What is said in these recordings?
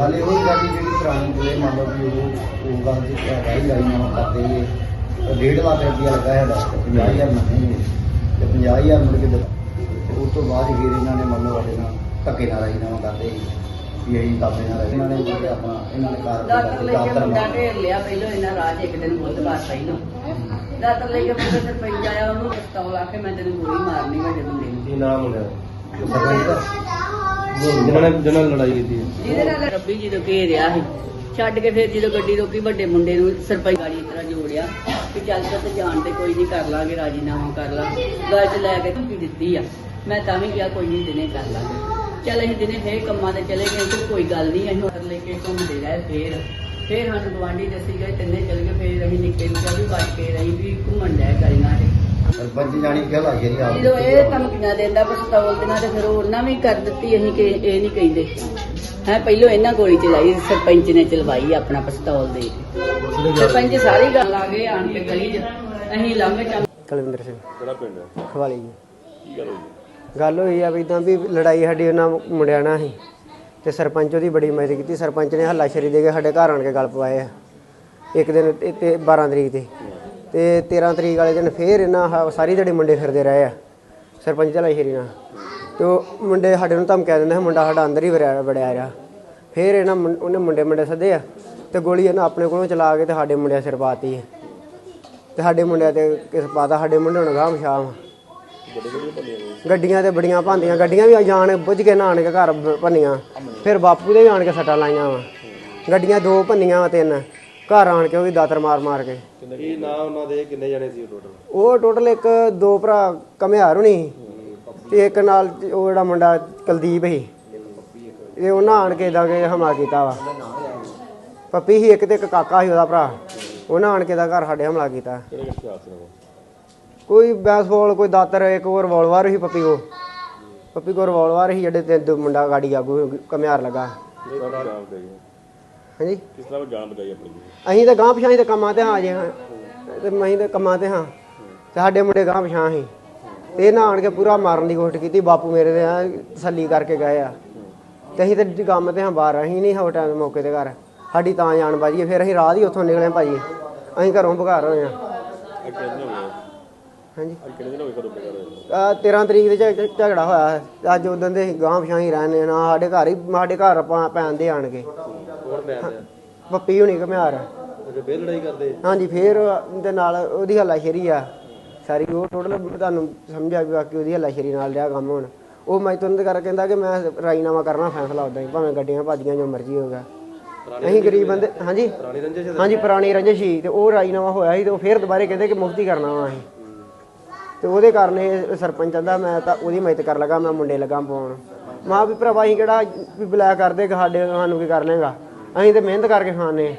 ਗੱਲ ਇਹੋ ਹੀ ਸਾਡੀ ਜਿਹੜੀ ਪੁਰਾਣੀ ਜਿਹੜੇ ਮੰਨ ਲਓ ਵੀ ਉਹ ਉਹ ਗੱਲ ਦੀ ਰਾਈ ਲਾਈ ਨਾ ਕਰਦੇ ਇਹ। ਡੇਢ ਲੱਖ ਰੁਪਇਆ ਲੱਗਾ ਹੈ ਬਸ 50000 ਨਹੀਂ ਤੇ 50000 ਮੁੜ ਕੇ ਤੇ ਉਸ ਤੋਂ ਬਾਅਦ ਫਿਰ ਇਹਨਾਂ ਨੇ ਮੰਨ ਲਓ ਸਾਡੇ ਨਾਲ ਧੱਕੇ ਨਾਲ ਰਾਈ ਨਾ ਕਰਦੇ ਵੀ ਅਸੀਂ ਕਾਬੇ ਨਾਲ ਇਹਨਾਂ ਨੇ ਮੁੜ ਕੇ ਆਪਣਾ ਇਹਨਾਂ ਨੇ ਕਾਰ ਦਾਤਰ ਲੈ ਕੇ ਮੁੰਡਾ ਢੇਰ ਲਿਆ ਪਹਿਲਾਂ ਇਹਨਾਂ ਰਾਜ ਇੱਕ ਦਿਨ ਬੁੱਧਵਾਰ ਪਹਿਲਾਂ ਦਾਤਰ ਲੈ ਕੇ ਮੁੰਡਾ ਸਰਪੰਚ ਆਇਆ ਉਹਨੂੰ ਪਿਸਤੌਲ ਆ ਕੇ ਮੈਂ ਤੈਨੂੰ ਗੋਲੀ ਮਾਰਨੀ ਵੱਡੇ ਮੁੰਡੇ ਨੂੰ ਕੀ ਨਾਮ ਹੁੰਦਾ ਸਰਪੰਚ ਦਾ ਜਿਨ੍ਹਾਂ ਨੇ ਜਿਨ੍ਹਾਂ ਨਾਲ ਲੜਾਈ ਕੀਤੀ ਹੈ। ਜਿਹਦੇ ਨਾਲ ਰੱਬੀ ਜਦੋਂ ਘੇਰਿਆ ਸੀ। ਛੱਡ ਕੇ ਫਿਰ ਜਦੋਂ ਗੱਡੀ ਰੋਕੀ, ਵੱਡੇ ਮੁੰਡੇ ਨੂੰ ਸਰਪੰਚ ਗਾੜੀ ਇਸ ਤਰ੍ਹਾਂ ਜੋੜਿਆ ਕਿ ਚੱਲ ਤੇ ਜਾਣ ਤੇ ਕੋਈ ਨਹੀਂ, ਕਰ ਲਾਂਗੇ, ਰਾਜੀਨਾਮਾ ਕਰ ਲਾ। ਗੱਲ ਚ ਲੈ ਕੇ ਧਮਕੀ ਦਿੱਤੀ ਆ। ਮੈਂ ਤਾਂ ਵੀ ਕਿਹਾ, ਕੋਈ ਨਹੀਂ, ਦਿਨੇ ਕਰ ਲਾਂਗੇ। ਚੱਲ ਅਸੀਂ ਦਿਨੇ ਫੇਰ ਕੰਮਾਂ ਤੇ ਚਲੇ ਗਏ ਤੇ ਕੋਈ ਗੱਲ ਨਹੀਂ, ਅਸੀਂ ਹੋਰ ਲੈ ਕੇ ਘੁੰਮਦੇ ਰਹੇ ਫੇਰ। ਫੇਰ ਸਾਨੂੰ ਗਵਾਂਢੀ ਦੱਸੀ ਗਏ, ਤਿੰਨੇ ਚਲੇ ਗਏ, ਫੇਰ ਅਸੀਂ ਨਿੱਕੇ ਨਿੱਕੇ ਵੀ ਬਚ ਕੇ ਰਹੀ ਵੀ ਘੁੰਮਣ ਡਿਆ ਕਰੀਆਂ ਸਰਪੰਚ ਜਾਣੀ ਕਿ ਲਾ ਜਿਹੜੀ ਆਪ ਜਦੋਂ ਇਹ ਧਮਕੀਆਂ ਦਿੰਦਾ ਪਿਸਤੌਲ ਦੇ ਨਾਲ ਤੇ ਫਿਰ ਉਹਨਾਂ ਵੀ ਕਰ ਦਿੱਤੀ ਅਸੀਂ ਕਿ ਇਹ ਨਹੀਂ ਕਹਿੰਦੇ। ਹੈ ਪਹਿਲੋਂ ਇਹਨਾਂ ਗੋਲੀ ਚਲਾਈ ਸਰਪੰਚ ਨੇ ਚਲਵਾਈ ਆਪਣਾ ਪਿਸਤੌਲ ਦੇ ਕੇ। ਸਰਪੰਚ ਸਾਰੀ ਗੱਲ ਆ ਗਏ ਆਣ ਕੇ ਗਲੀ 'ਚ ਅਸੀਂ ਲੰਘ ਚੱਲ ਕੁਲਵਿੰਦਰ ਸਿੰਘ। ਕਿਹੜਾ ਪਿੰਡ ਹੈ? ਖਵਾਲੀ ਜੀ। ਕੀ ਗੱਲ ਹੋਈ? ਗੱਲ ਹੋਈ ਆ ਵੀ ਇਦਾਂ ਵੀ ਲੜਾਈ ਸਾਡੀ ਉਹਨਾਂ ਮੁੰਡਿਆਂ ਨਾਲ ਸੀ। ਤੇ ਸਰਪੰਚ ਉਹਦੀ ਬੜੀ ਮਦਦ ਕੀਤੀ। ਸਰਪੰਚ ਨੇ ਹੱਲਾਸ਼ੇਰੀ ਦੇ ਕੇ ਸਾਡੇ ਘਰ ਆਣ ਕੇ ਗੱਲ ਪਵਾਏ ਆ। ਇੱਕ ਦਿਨ ਤੇ- ਤੇ 12 ਤਰੀਕ ਤੇ। ਤੇ 13 ਤਰੀਕ ਵਾਲੇ ਦਿਨ ਫੇਰ ਇਹਨਾਂ ਆਹ ਸਾਰੀ ਦਿਹਾੜੀ ਮੁੰਡੇ ਫਿਰਦੇ ਰਹੇ ਆ, ਸਰਪੰਚ ਹੱਲਾਸ਼ੇਰੀ ਨਾਲ। ਤੇ ਉਹ ਮੁੰਡੇ ਸਾਡੇ ਨੂੰ ਧਮਕਿਆ ਦਿੰਦੇ ਸੀ, ਮੁੰਡਾ ਸਾਡਾ ਅੰਦਰ ਹੀ ਵੜਿਆ ਵੜਿਆ ਰਿਹਾ। ਫੇਰ ਇਹਨਾਂ ਉਹਨੇ ਮੁੰਡੇ ਮੁੰਡੇ ਸੱਦੇ ਆ, ਤੇ ਗੋਲੀ ਇਹਨਾਂ ਆਪਣੇ ਕੋਲੋਂ ਚਲਾ ਕੇ ਤੇ ਸਾਡੇ ਮੁੰਡਿਆਂ ਸਿਰ ਪਾਤੀ ਹੈ ਤੇ ਸਾਡੇ ਮੁੰਡਿਆਂ ਤੇ ਕਿਸ ਪਾਤਾ, ਸਾਡੇ ਮੁੰਡੇ ਹੁਣ ਗਾਂਹ ਪਛਾਮ ਗੱਡੀਆਂ ਤੇ ਬੜੀਆਂ ਭਾਂਦੀਆਂ ਗੱਡੀਆਂ ਵੀ ਜਾਣ ਬੁੱਝ ਕੇ ਨਾਣ ਕੇ ਘਰ ਭੰਨੀਆਂ, ਫਿਰ ਬਾਪੂ ਦੇ ਵੀ ਆਣ ਕੇ ਸੱਟਾਂ ਲਾਈਆਂ ਵਾ। ਗੱਡੀਆਂ ਦੋ ਭੰਨੀਆਂ ਵਾ ਤਿੰਨ। ਘਰ ਆਣ ਕੇ ਉਹ ਵੀ ਦਾਤਰ ਮਾਰ ਮਾਰ ਕੇ। ਕੀ ਨਾਂ ਉਹਨਾਂ ਦੇ? ਕਿੰਨੇ ਜਣੇ ਸੀ ਟੋਟਲ ਉਹ ਟੋਟਲ ਇੱਕ ਦੋ ਭਰਾ ਕਮਿਆਰ ਹੋਣੀ ਤੇ ਇੱਕ ਨਾਲ ਉਹ ਜਿਹੜਾ ਮੁੰਡਾ ਕੁਲਦੀਪ ਸੀ। ਇਹ ਉਹਨਾਂ ਆਣ ਕੇ ਦਾ ਕੇ ਹਮਲਾ ਕੀਤਾ ਵਾ। ਪੱਪੀ ਸੀ ਇੱਕ ਤੇ ਇੱਕ ਕਾਕਾ ਸੀ ਉਹਦਾ ਭਰਾ। ਉਹਨਾਂ ਆਣ ਕੇ ਦਾ ਘਰ ਸਾਡੇ ਹਮਲਾ ਕੀਤਾ। ਕਿਹੜੇ ਕਿਹੜੇ ਹਥਿਆਰ ਸੀ ਉਹਨਾਂ ਕੋਈ ਬੈਸਬਾਲ ਕੋਈ ਦਾਤਰ ਇੱਕ ਹੋਰ ਰਿਵਾਲਵਰ ਸੀ ਪੱਪੀ ਕੋ ਪੱਪੀ ਕੋ ਰਿਵਾਲਵਰ ਸੀ ਜਿਹੜੇ ਤੇ ਦੋ ਮੁੰਡਾ ਗਾੜੀ ਆਗੂ ਕਮਿਆਰ ਲਗਾ। ਹਾਂਜੀ। ਕਿਸ ਤਰ੍ਹਾਂ ਜਾਨ ਬਚਾਈ ਆਪਣੀ? ਅਸੀਂ ਤਾਂ ਗਾਂ ਪਛਾਂ ਤੇ ਕੰਮਾਂ ਤੇ ਹਾਂ ਜੇ ਹਾਂ। ਤੇ ਅਸੀਂ ਤਾਂ ਕੰਮਾਂ ਤੇ ਹਾਂ। ਤੇ ਸਾਡੇ ਮੁੰਡੇ ਗਾਂ ਪਛਾਂ ਤੇ ਇਹਨਾਂ ਆਣ ਕੇ ਪੂਰਾ ਮਾਰਨ ਦੀ ਕੋਸ਼ਿਸ਼ ਕੀਤੀ। ਬਾਪੂ ਮੇਰੇ ਦੇ ਆ ਤਸੱਲੀ ਕਰਕੇ ਗਏ ਆ। ਤੇ ਅਸੀਂ ਤੇ ਕੰਮ ਤੇ ਹਾਂ ਬਾਹਰ ਅਸੀਂ ਨਹੀਂ ਹੋ ਟਾਈਮ ਮੌਕੇ ਤੇ ਘਰ। ਸਾਡੀ ਤਾਂ ਜਾਣ ਬਾਜੀ ਫਿਰ ਅਸੀਂ ਰਾਤ ਹੀ ਉੱਥੋਂ ਨਿਕਲੇ ਭਾਜੀ। ਅਸੀਂ ਘਰੋਂ ਬਘਾਰ ਹੋਏ ਆ ਹਾਂਜੀ। ਅੱਜ ਕਿੰਨੇ ਦਿਨ ਹੋ ਗਏ ਕਦੋਂ ਬੇਕਾਰ ਹੋਏ? ਆ 13 ਤਰੀਕ ਦੇ ਝਗੜਾ ਹੋਇਆ। ਅੱਜ ਉਦੋਂ ਦੇ ਗਾਂ ਪਛਾਂ ਹੀ ਰਹਿੰਦੇ ਨਾ ਸਾਡੇ ਘਰ ਹੀ ਸਾਡੇ ਘਰ ਆਪਾਂ ਪੈਣ ਦੇ ਆਣ ਕੇ। ਕੌਣ ਪਿਆ ਤੇ ਪੱਪੀ ਹੁਣੀ ਘਮਿਆਰ ਬੇਲ ਲੜਾਈ ਕਰਦੇ। ਹਾਂਜੀ ਫੇਰ ਦੇ ਨਾਲ ਉਹਦੀ ਹੱਲਾਸ਼ੇਰੀ ਆ। ਸਾਰੀ ਉਹ ਟੋਟਲ ਤੁਹਾਨੂੰ ਸਮਝਿਆ ਵੀ ਬਾਕੀ ਉਹਦੀ ਹੱਲਾਸ਼ੇਰੀ ਨਾਲ ਰਿਹਾ ਕੰਮ ਹੁਣ। ਉਹ ਮੈਂ ਤੁਰੰਤ ਕਰ ਕਹਿੰਦਾ ਕਿ ਮੈਂ ਰਾਜੀਨਾਮਾ ਕਰਨਾ ਫੈਸਲਾ ਉਦਾਂ ਹੀ ਭਾਵੇਂ ਗੱਡੀਆਂ ਭਾਜੀਆਂ ਜੋ ਮਰਜ਼ੀ ਹੋਗਾ ਅਸੀਂ ਗਰੀਬ ਬੰਦੇ ਹਾਂਜੀ। ਪੁਰਾਣੀ ਰੰਜਿਸ਼ ਹੈ? ਹਾਂਜੀ ਪੁਰਾਣੀ ਰੰਜਿਸ਼ ਸੀ ਤੇ ਉਹ ਰਾਜੀਨਾਮਾ ਹੋਇਆ ਸੀ ਤੇ ਉਹ ਫੇਰ ਦੁਬਾਰੇ ਕਹਿੰਦੇ ਕਿ ਮੁਫਤੀ ਕਰਨਾ ਵਾ ਅਸੀਂ। ਤੇ ਉਹਦੇ ਕਾਰਨ ਇਹ ਸਰਪੰਚ ਕਹਿੰਦਾ ਮੈਂ ਤਾਂ ਉਹਦੀ ਮਦਦ ਕਰ ਲਗਾ ਮੈਂ ਮੁੰਡੇ ਲਗਾ ਪਾਉਣ। ਮਾਂ ਵੀ ਭਰਾਵਾ ਅਸੀਂ ਕਿਹੜਾ ਵੀ ਬੁਲਾਇਆ ਕਰਦੇ ਸਾਡੇ ਸਾਨੂੰ ਕੀ ਕਰ ਲੇਗਾ ਅਸੀਂ ਤੇ ਮਿਹਨਤ ਕਰਕੇ ਖਾਣੇ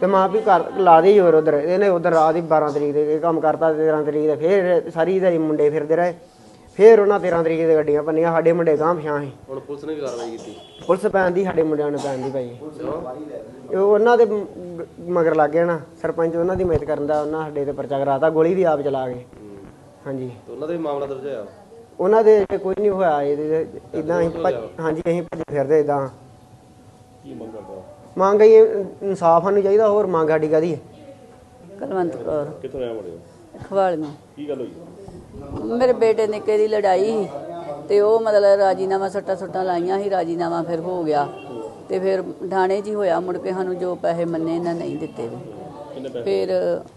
ਤੇ ਮਾਂ ਵੀ ਕਰ ਲਾ ਦੇ ਜੋਰ ਉਧਰ। ਇਹਨੇ ਉਧਰ ਰਾਤ ਹੀ 12 ਤਰੀਕ ਦੇ ਕੰਮ ਕਰਤਾ 13 ਤਰੀਕ ਦੇ। ਫੇਰ ਸਾਰੀ ਦਿਹਾੜੀ ਮੁੰਡੇ ਫਿਰਦੇ ਰਹੇ। ਫੇਰ ਉਹਨਾਂ 13 ਤਰੀਕ ਦੇ ਗੱਡੀਆਂ ਭੰਨੀਆਂ ਸਾਡੇ ਮੁੰਡੇ ਗਾਂਹ ਪਛਾਂ ਸੀ। ਹੁਣ ਪੁਲਿਸ ਨੇ ਵੀ ਕਾਰਵਾਈ ਕੀਤੀ? ਪੁਲਿਸ ਪੈਣ ਦੀ ਸਾਡੇ ਮੁੰਡਿਆਂ ਨੂੰ ਪੈਣ ਦੀ ਭਾਈ। ਇਹ ਉਹਨਾਂ ਦੇ ਮਗਰ ਲੱਗ ਗਏ ਨਾ। ਸਰਪੰਚ ਉਹਨਾਂ ਦੀ ਮਦਦ ਕਰਨ ਦਾ ਉਹਨਾਂ ਸਾਡੇ ਤੇ ਪਰਚਾ ਕਰਾਤਾ ਗੋਲੀ ਵੀ ਆਪ ਚਲਾ ਗਏ ਹਾਂਜੀ। ਤੇ ਉਹਨਾਂ ਦਾ ਵੀ ਮਾਮਲਾ ਦਰਜ ਹੋਇਆ? ਉਹਨਾਂ ਦੇ ਕੋਈ ਨਹੀਂ ਹੋਇਆ ਇਹਦੇ ਇਦਾਂ ਭੱਜ- ਹਾਂਜੀ ਅਸੀਂ ਭੱਜ ਫਿਰਦੇ ਇਦਾਂ। ਕੀ ਮੰਗ ਕਰਦਾ? ਮੰਗ ਹੀ ਇਨਸਾਫ ਸਾਨੂੰ ਚਾਹੀਦਾ ਹੋਰ ਮੰਗ ਸਾਡੀ ਕਾਦੀ ਹੈ? ਕਲਵੰਤ ਕੌਰ। ਕਿੱਥੋਂ ਰਹਿਣ ਵਾਲੇ ਹੋ? ਖਵਾਲੀਆਂ ਕੀ ਗੱਲ ਹੋਈ? ਮੇਰੇ ਬੇਟੇ ਨਿੱਕੇ ਦੀ ਲੜਾਈ ਸੀ ਤੇ ਉਹ ਮਤਲਬ ਰਾਜੀਨਾਮਾ ਸੱਟਾ ਸੁੱਟਾਂ ਲਾਈਆਂ ਸੀ ਰਾਜੀਨਾਮਾ ਫਿਰ ਹੋ ਗਿਆ। ਤੇ ਫਿਰ ਥਾਣੇ 'ਚ ਹੀ ਹੋਇਆ ਮੁੜ ਕੇ ਸਾਨੂੰ ਜੋ ਪੈਸੇ ਮੰਨੇ ਇਹਨਾਂ ਨਹੀਂ ਦਿੱਤੇ ਵੀ ਕਿੰਨੇ ਪੈਸੇ? ਫਿਰ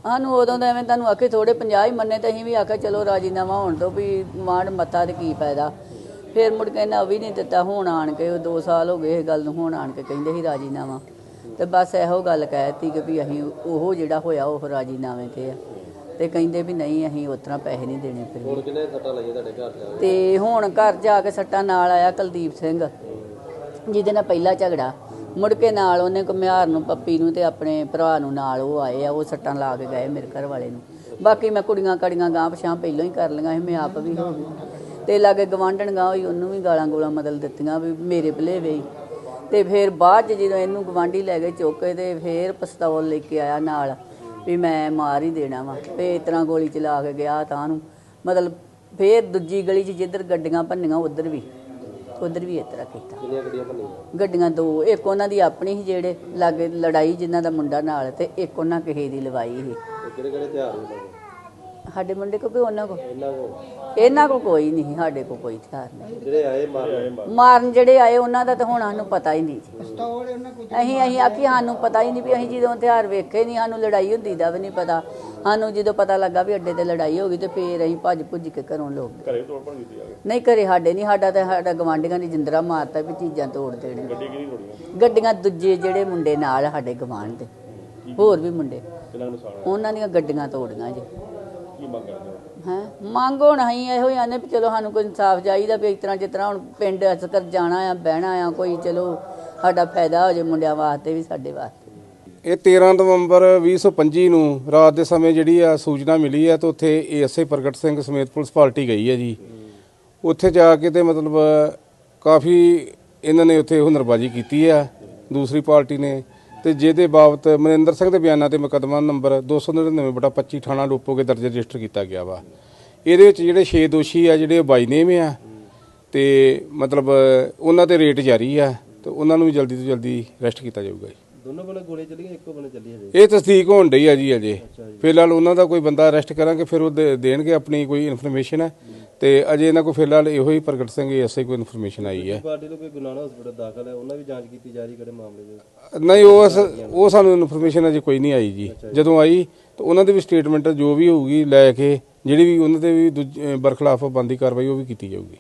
ਸਾਨੂੰ ਉਦੋਂ ਤਾਂ ਐਵੇਂ ਤੁਹਾਨੂੰ ਆਖੇ ਥੋੜੇ 50 ਹੀ ਮੰਨੇ ਤੇ ਅਸੀਂ ਵੀ ਆਖਿਆ ਚਲੋ ਰਾਜੀਨਾਮਾ ਹੋਣ ਤੋਂ ਵੀ ਮਾਣ ਮੱਤਾ ਤੇ ਕੀ ਫਾਇਦਾ? ਫਿਰ ਮੁੜ ਕੇ ਇਹਨਾਂ ਵੀ ਨਹੀਂ ਦਿੱਤਾ ਹੁਣ ਆਣ ਕੇ ਉਹ 2 ਸਾਲ ਹੋ ਗਏ ਇਹ ਗੱਲ ਨੂੰ ਹੁਣ ਆਣ ਕੇ ਕਹਿੰਦੇ ਸੀ ਰਾਜੀਨਾਮਾ। ਤੇ ਬਸ ਇਹੋ ਗੱਲ ਕਹਿਤੀ ਕਿ ਵੀ ਅਸੀਂ ਉਹ ਜਿਹੜਾ ਹੋਇਆ ਉਹ ਰਾਜੀਨਾਮੇ ਤੇ ਆ। ਤੇ ਕਹਿੰਦੇ ਵੀ ਨਹੀਂ ਅਸੀਂ ਉਸ ਤਰ੍ਹਾਂ ਪੈਸੇ ਨਹੀਂ ਦੇਣੇ ਫਿਰ। ਹੁਣ ਕਿੰਨੇ ਸੱਟਾਂ ਲਾਈਆਂ ਤੁਹਾਡੇ ਘਰ ਤੇ ਹੁਣ ਘਰ ਜਾ ਕੇ ਸੱਟਾਂ ਨਾਲ ਆਇਆ ਕੁਲਦੀਪ ਸਿੰਘ ਜਿਹਦੇ ਨਾਲ ਪਹਿਲਾ ਝਗੜਾ। ਮੁੜ ਕੇ ਨਾਲ ਉਹਨੇ ਘੁਮਿਆਰ ਨੂੰ ਪੱਪੀ ਨੂੰ ਤੇ ਆਪਣੇ ਭਰਾ ਨੂੰ ਨਾਲ ਉਹ ਆਏ ਆ ਉਹ ਸੱਟਾਂ ਲਾ ਕੇ ਗਏ ਮੇਰੇ ਘਰ ਵਾਲੇ ਨੂੰ। ਬਾਕੀ ਮੈਂ ਕੁੜੀਆਂ ਕੜੀਆਂ ਗਾਂ ਪਛਾਂ ਪਹਿਲਾਂ ਹੀ ਕਰ ਲਈਆਂ ਸੀ ਮੈਂ ਆਪ ਵੀ। ਤੇ ਲਾਗੇ ਗਵਾਂਢਣ ਗਾਂ ਹੋਈ ਉਹਨੂੰ ਵੀ ਗਾਲਾਂ ਗੋਲਾਂ ਮਦਲ ਦਿੱਤੀਆਂ ਵੀ ਮੇਰੇ ਭਲੇਵੇ ਹੀ। ਤੇ ਫਿਰ ਬਾਅਦ ਚ ਜਦੋਂ ਇਹਨੂੰ ਗਵਾਂਢੀ ਲੈ ਗਏ ਚੁੱਕ ਕੇ ਤੇ ਫਿਰ ਪਿਸਤੌਲ ਲੈ ਕੇ ਆਇਆ ਨਾਲ ਵੀ ਮੈਂ ਮਾਰ ਹੀ ਦੇਣਾ ਵਾ। ਤੇ ਇਸ ਤਰ੍ਹਾਂ ਗੋਲੀ ਚਲਾ ਕੇ ਗਿਆ ਤਾਂ ਨੂੰ। ਮਤਲਬ ਫੇਰ ਦੂਜੀ ਗਲੀ 'ਚ ਜਿੱਧਰ ਗੱਡੀਆਂ ਭੰਨੀਆਂ ਉਧਰ ਵੀ। ਉਧਰ ਵੀ ਇਸ ਤਰ੍ਹਾਂ ਕੀਤਾ। ਕਿੰਨੀਆਂ ਗੱਡੀਆਂ ਭੰਨੀਆਂ? ਗੱਡੀਆਂ ਦੋ ਇੱਕ ਉਹਨਾਂ ਦੀ ਆਪਣੀ ਸੀ ਜਿਹੜੇ ਲਾਗੇ ਲੜਾਈ ਜਿਨ੍ਹਾਂ ਦਾ ਮੁੰਡਾ ਨਾਲ ਤੇ ਇੱਕ ਉਹਨਾਂ ਕਿਸੇ ਦੀ ਲਵਾਈ ਸੀ। ਕਿਹੜੇ ਕਿਹੜੇ ਹੋਏ ਤੁਹਾਡੇ ਸਾਡੇ ਮੁੰਡੇ ਕੋ ਕੋਈ ਉਹਨਾਂ ਕੋ? ਇਹਨਾਂ ਕੋ। ਇਹਨਾਂ ਕੋ ਕੋਈ ਨਹੀਂ ਸਾਡੇ ਕੋ ਕੋਈ ਹਥਿਆਰ ਨਹੀਂ। ਜਿਹੜੇ ਆਏ ਮਾਰੇ ਮਾਰਨ ਜਿਹੜੇ ਆਏ ਉਹਨਾਂ ਦਾ ਤਾਂ ਹੁਣ ਸਾਨੂੰ ਪਤਾ ਹੀ ਨਹੀਂ ਜੀ। ਅਸੀਂ ਅਸੀਂ ਆਖੀ ਸਾਨੂੰ ਪਤਾ ਹੀ ਨਹੀਂ ਵੀ ਅਸੀਂ ਜਦੋਂ ਹਥਿਆਰ ਵੇਖੇ ਨਹੀਂ ਸਾਨੂੰ ਲੜਾਈ ਹੁੰਦੀ ਦਾ ਵੀ ਨਹੀਂ ਪਤਾ। ਸਾਨੂੰ ਜਦੋਂ ਪਤਾ ਲੱਗਾ ਵੀ ਅੱਡੇ ਤੇ ਲੜਾਈ ਹੋ ਗਈ ਤੇ ਫੇਰ ਅਸੀਂ ਭੱਜ ਭੁੱਜ ਕੇ ਘਰੋਂ ਲੋਕ ਘਰੇ ਤੋੜ ਭੰਨ ਕੀਤੀ ਆ ਨਹੀਂ ਘਰੇ ਸਾਡੇ ਨਹੀਂ ਸਾਡਾ ਤਾਂ ਸਾਡਾ ਗਵਾਂਢੀਆਂ ਨੇ ਜਿੰਦਰਾ ਮਾਰਤਾ ਵੀ ਚੀਜ਼ਾਂ ਤੋੜ ਦੇਣ ਗੱਡੀ ਕਿਹਦੀ ਤੋੜੀਆਂ ਗੱਡੀਆਂ ਦੂਜੇ ਜਿਹੜੇ ਮੁੰਡੇ ਨਾਲ ਸਾਡੇ ਗਵਾਂਢ ਦੇ। ਹੋਰ ਵੀ ਮੁੰਡੇ? ਉਹਨਾਂ ਦੀਆਂ ਗੱਡੀਆਂ ਤੋੜੀਆਂ ਜੀ। ਕੀ ਮੰਗ ਕਰਦੇ ਹੋ? ਹੈ? ਮੰਗ ਹੁਣ ਅਸੀਂ ਇਹੋ ਹੀ ਆਨੇ ਵੀ ਚਲੋ ਸਾਨੂੰ ਕੋਈ ਇਨਸਾਫ ਚਾਹੀਦਾ ਵੀ ਇਸ ਤਰ੍ਹਾਂ ਜਿਸ ਤਰ੍ਹਾਂ ਹੁਣ ਪਿੰਡ ਅਸਕਰ ਜਾਣਾ ਆ ਬਹਿਣਾ ਆ ਕੋਈ ਚਲੋ ਸਾਡਾ ਫਾਇਦਾ ਹੋ ਜੇ ਮੁੰਡਿਆਂ ਵਾਸਤੇ ਵੀ ਸਾਡੇ ਵਾਸਤੇ। ਇਹ 13 ਨਵੰਬਰ 2025 ਨੂੰ ਰਾਤ ਦੇ ਸਮੇਂ ਜਿਹੜੀ ਆ ਸੂਚਨਾ ਮਿਲੀ ਹੈ ਤਾਂ ਉੱਥੇ ਏਐਸਏ ਪ੍ਰਗਟ ਸਿੰਘ ਸਮੇਤ ਪੁਲਿਸ ਪਾਰਟੀ ਗਈ ਹੈ ਜੀ। ਉੱਥੇ ਜਾ ਕੇ ਤੇ ਮਤਲਬ ਕਾਫੀ ਇਹਨਾਂ ਨੇ ਉੱਥੇ ਹੁਨਰਬਾਜ਼ੀ ਕੀਤੀ ਆ ਦੂਸਰੀ ਪਾਰਟੀ ਨੇ ਤੇ ਜਿਹਦੇ ਬਾਬਤ ਮਨਿੰਦਰ ਸਿੰਘ ਦੇ ਬਿਆਨਾਂ ਤੇ ਮੁਕੱਦਮਾ ਨੰਬਰ 299 ਬਟਾ 25 ਥਾਣਾ ਲੋਪੋਗੇ ਦਰਜ ਰਜਿਸਟਰ ਕੀਤਾ ਗਿਆ ਵਾ। ਇਹਦੇ ਵਿੱਚ ਜਿਹੜੇ 6 ਦੋਸ਼ੀ ਆ ਜਿਹੜੇ ਬਾਈ ਨੇਮ ਆ ਤੇ ਮਤਲਬ ਉਹਨਾਂ ਤੇ ਰੇਟ ਜਾਰੀ ਆ ਤੇ ਉਹਨਾਂ ਨੂੰ ਵੀ ਜਲਦੀ ਤੋਂ ਜਲਦੀ ਅਰੈਸਟ ਕੀਤਾ ਜਾਊਗਾ ਜੀ। ਦੋਨੋਂ ਬਣੇ ਗੋਲੀ ਚੱਲੀਆਂ ਇੱਕੋ ਬਣੇ ਚੱਲੀ ਹਜੇ? ਇਹ ਤਸਦੀਕ ਹੋਣ ਡਈ ਆ ਜੀ ਅਜੇ ਫਿਲਹਾਲ ਉਹਨਾਂ ਦਾ ਕੋਈ ਬੰਦਾ ਅਰੈਸਟ ਕਰਾਂਗੇ ਫਿਰ ਉਹ ਦੇਣਗੇ ਆਪਣੀ ਕੋਈ ਇਨਫੋਰਮੇਸ਼ਨ। ਹੈ ਤੇ ਅਜੇ ਇਹਨਾਂ ਕੋਲ ਫਿਲਹਾਲ ਇਹੋ ਹੀ ਪ੍ਰਗਟ ਸਿੰਘ ਐਸਏ ਕੋਈ ਇਨਫੋਰਮੇਸ਼ਨ ਆਈ ਹੈ। ਪਾਰਟੀ ਤੋਂ ਕੋਈ ਗੁਨਾਹ ਹਸਪੀਟਲ ਦਾਖਲ ਹੈ? ਉਹਨਾਂ ਵੀ ਜਾਂਚ ਕੀਤੀ ਜਾ ਰਹੀ ਕਿਹੜੇ ਮਾਮਲੇ ਦੇ ਨਹੀਂ ਉਹ ਉਹ ਸਾਨੂੰ ਇਨਫੋਰਮੇਸ਼ਨ ਅਜੇ ਕੋਈ ਨਹੀਂ ਆਈ ਜੀ। ਜਦੋਂ ਆਈ ਤਾਂ ਉਹਨਾਂ ਦੀ ਵੀ ਸਟੇਟਮੈਂਟ ਜੋ ਵੀ ਹੋਊਗੀ ਲੈ ਕੇ ਜਿਹੜੀ ਵੀ ਉਹਨਾਂ ਦੇ ਵੀ ਬਰਖਲਾਫ ਬੰਦੀ ਕਾਰਵਾਈ ਉਹ ਵੀ ਕੀਤੀ ਜਾਊਗੀ।